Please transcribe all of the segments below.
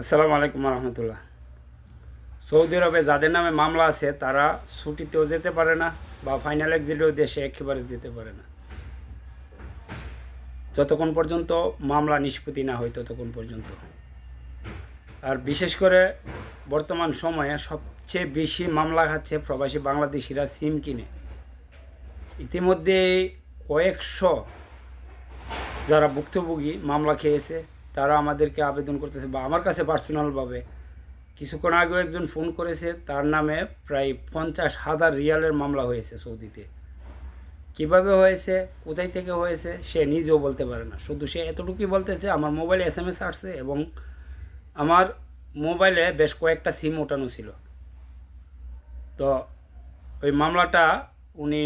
আসসালামু আলাইকুম রহমতুল্লাহ সৌদি আরবে যাদের নামে মামলা আছে, তারা ছুটিতেও যেতে পারে না বা ফাইনাল এক্সিটেও দেশে একেবারে যেতে পারে না। যতক্ষণ পর্যন্ত মামলা নিষ্পত্তি না হয়, ততক্ষণ পর্যন্ত। আর বিশেষ করে বর্তমান সময়ে সবচেয়ে বেশি মামলা খাচ্ছে প্রবাসী বাংলাদেশিরা সিম কিনে। ইতিমধ্যে কয়েকশো যারা ভুক্তভোগী মামলা খেয়েছে তারা আমাদেরকে আবেদন করতেছে বা আমার কাছে পার্সোনালভাবে কিছুক্ষণ আগেও একজন ফোন করেছে, তার নামে প্রায় পঞ্চাশ হাজার রিয়ালের মামলা হয়েছে সৌদিতে। কীভাবে হয়েছে, কোথায় থেকে হয়েছে, সে নিজেও বলতে পারে না। শুধু সে এতটুকুই বলতেছে, আমার মোবাইলে এস এম এস আসছে এবং আমার মোবাইলে বেশ কয়েকটা সিম ওঠানো ছিল। তো ওই মামলাটা উনি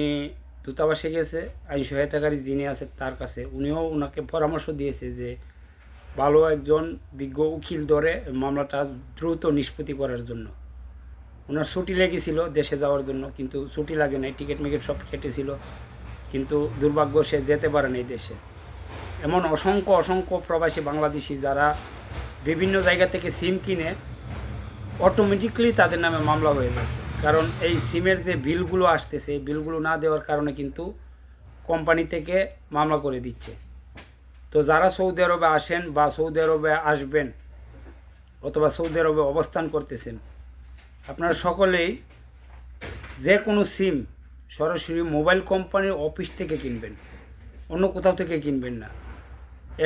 দূতাবাসে গেছে, আইন সহায়তাকারী যিনি আছে তার কাছে, উনিও ওনাকে পরামর্শ দিয়েছে যে ভালো একজন বিজ্ঞ উকিল ধরে মামলাটা দ্রুত নিষ্পত্তি করার জন্য। ওনার ছুটি লেগেছিল দেশে যাওয়ার জন্য, কিন্তু ছুটি লাগে নাই, টিকিট মিকেট সব কেটেছিল কিন্তু দুর্ভাগ্য সে যেতে পারে নাই দেশে। এমন অসংখ্য অসংখ্য প্রবাসী বাংলাদেশি যারা বিভিন্ন জায়গা থেকে সিম কিনে অটোমেটিকলি তাদের নামে মামলা হয়ে যাচ্ছে। কারণ এই সিমের যে বিলগুলো আসতেছে বিলগুলো না দেওয়ার কারণে কিন্তু কোম্পানি থেকে মামলা করে দিচ্ছে। তো যারা সৌদি আরবে আসেন বা সৌদি আরবে আসবেন অথবা সৌদি আরবে অবস্থান করতেছেন, আপনারা সকলেই যে কোনো সিম সরাসরি মোবাইল কোম্পানির অফিস থেকে কিনবেন, অন্য কোথাও থেকে কিনবেন না।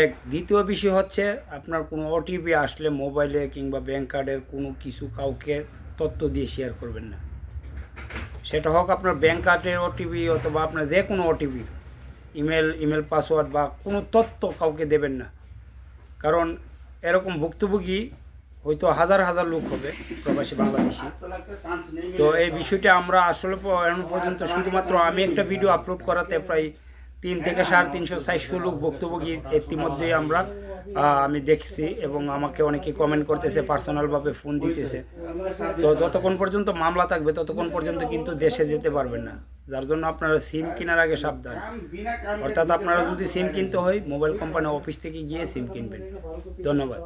এক, দ্বিতীয় বিষয় হচ্ছে আপনার কোনো ওটিপি আসলে মোবাইলে কিংবা ব্যাংক কার্ডের কোনো কিছু কাউকে তথ্য দিয়ে শেয়ার করবেন না। সেটা হোক আপনার ব্যাংক কার্ডের ওটিপি অথবা আপনার যে কোনো ওটিপি ইমেল ইমেল পাসওয়ার্ড বা কোনো তথ্য কাউকে দেবেন না। কারণ এরকম ভুক্তভোগী হয়তো হাজার হাজার লোক হবে প্রবাসী বাংলাদেশি। তো এই বিষয়টা আমরা আসলে এখন পর্যন্ত শুধুমাত্র আমি একটা ভিডিও আপলোড করাতে প্রায় তিন থেকে সাড়ে তিনশো চারশো লোক ভুক্তভোগী ইতিমধ্যেই আমরা আমি দেখছি এবং আমাকে অনেকে কমেন্ট করতেছে পার্সোনালভাবে ফোন দিতেছে। তো যতক্ষণ পর্যন্ত মামলা থাকবে ততক্ষণ পর্যন্ত কিন্তু দেশে যেতে পারবেন না। যার জন্য আপনারা সিম কেনার আগে সাবধান। অর্থাৎ আপনারা যদি সিম কিনতে হয় মোবাইল কোম্পানি অফিস থেকে গিয়ে সিম কিনবেন। ধন্যবাদ।